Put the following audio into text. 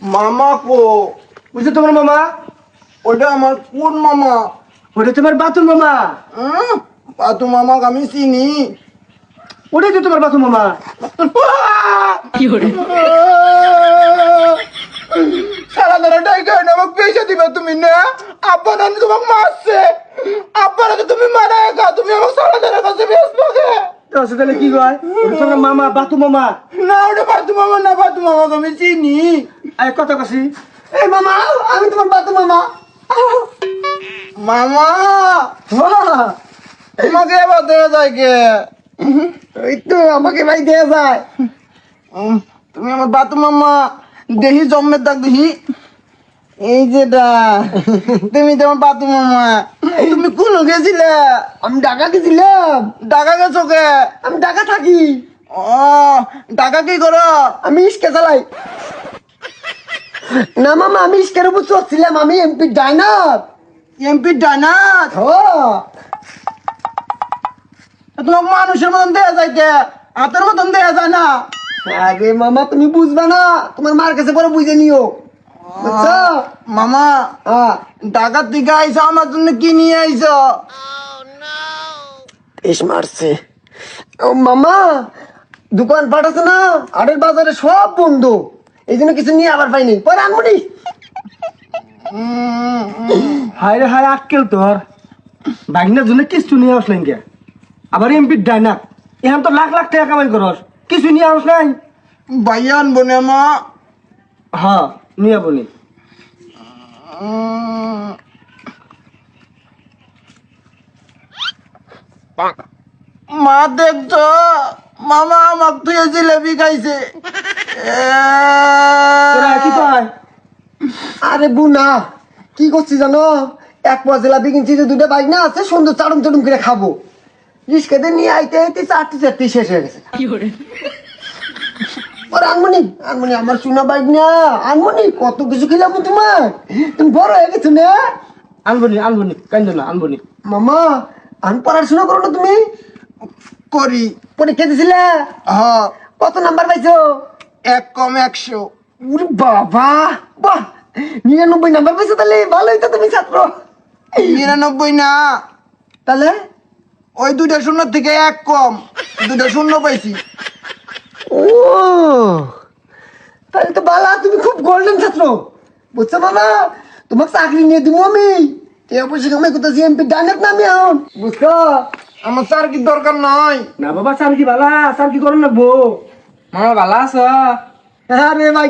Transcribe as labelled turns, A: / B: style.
A: মামা কো।
B: বুঝছ তোমার মামা?
A: ওটা আমার কোন মামা?
B: ওটা তোমার বাতুর মামা।
A: পাতু মামাকে আমি চিনি।
B: ওটাই তো তোমার বাতুর মামা।
A: সারা ধরে ডাইকে আমাকে পয়সা দিবে তুমি না? আব্বা নানি তোমাকে মারছে। আব্বারা তো তুমি মারা একা তুমি আমাকে সারা ধরে কাছে বেসবো কে
B: তাহলে কি কয়? ওটা তোমার মামা বাতু মামা?
A: না ওটা পাতু মামা না পাতু মামাকে আমি চিনি।
B: আরে কথা কছি
A: এই মামা আমি তোমার পাতু মামা। মামা তোমাকে এবার দেওয়া যায় কে?
B: এই তো আমাকে ভাই দেয়া যায়।
A: তুমি আমার বাতু মামা দেখি জন্মের দাগ দেখি এই যেটা তুমি তোমার বাতু মামা। তুমি কোন গেছিলে?
B: আমি ঢাকা গেছিলাম।
A: ঢাকা গেছো কে?
B: আমি ঢাকা থাকি।
A: ও ঢাকা কি করো?
B: আমি ইস্কে চালাই। না মামা আমি ইস্কের উপর চড়ছিলাম আমি এমপি ডাইনার
A: এমপি ডানাত
B: হ।
A: তোমাকে মানুষের মতন দেয়া কে? হাতের মতন দেয়া যায় না।
B: আরে মামা তুমি বুঝবা না তোমার মার কাছে পরে বুঝে নিও। বুঝছ?
A: মামা
B: হ্যাঁ।
A: ঢাকা থেকে আইসো আমার জন্য কি নিয়ে আইসো
B: ইস মারছে। ও মামা দোকান পাঠাছে না? আটের বাজারে সব বন্ধ। এই জন্য কিছু নিয়ে আবার পাইনি। পরে আনবি হায় রে হায় আক্কেল তোর। বাগনার জন্য কিছু নিয়ে আসলেন কে আবার এমপি ডাইনাক এখন তো লাখ লাখ টাকা কামাই করস। কিছু নিয়ে আস নাই
A: ভাইয়া আনব না মা
B: হ্যাঁ নিয়ে বলি
A: উম, মা দেখছ মামা আমাক তুই জিলেবি খাইছে।
B: তোরা কি কয়? আরে বুনা কি করছি জানো? এক পয়সা জিলাপি কিনছি যে দুটো বাইক না আছে সুন্দর চাড়ুম চাড়ুম করে খাব। রিস্কাতে নিয়ে আইতে আইতে চারটি চারটি শেষ হয়ে গেছে। ওরে আনমনি আনমনি আমার সোনা বাইক না। আনমনি কত কিছু খেলাম তোমার? তুমি বড় হয়ে গেছো না? আনবনি আনবনি কান্দ না আনবনি মামা আন পড়াশোনা করো না তুমি?
A: করি।
B: পরীক্ষা দিছিলে?
A: হ
B: কত নাম্বার পাইছো?
A: এক কম একশো।
B: উরে বাবা বাহ! নিরানব্বই নাম্বার পেয়েছ তাহলে ভালোই তো তুমি ছাত্র।
A: নিরানব্বই না।
B: তাহলে?
A: ওই দুইটা শূন্য থেকে এক কম। দুইটা শূন্য পাইছি।
B: ও তাহলে তো বালা তুমি খুব গোল্ডেন ছাত্র। বুঝছ মামা তোমাকে চাকরি নিয়ে দিব আমি। কে অবশ্যই কামাই করতেছি এমপি ডাইনাক না আমি এখন। বুঝছ?
A: আমার স্যার কি দরকার নয়
B: না বাবা স্যার কি বালা? স্যার কি করেন না বউ?
C: মামা ভালো আছো?
B: আরে ভাই।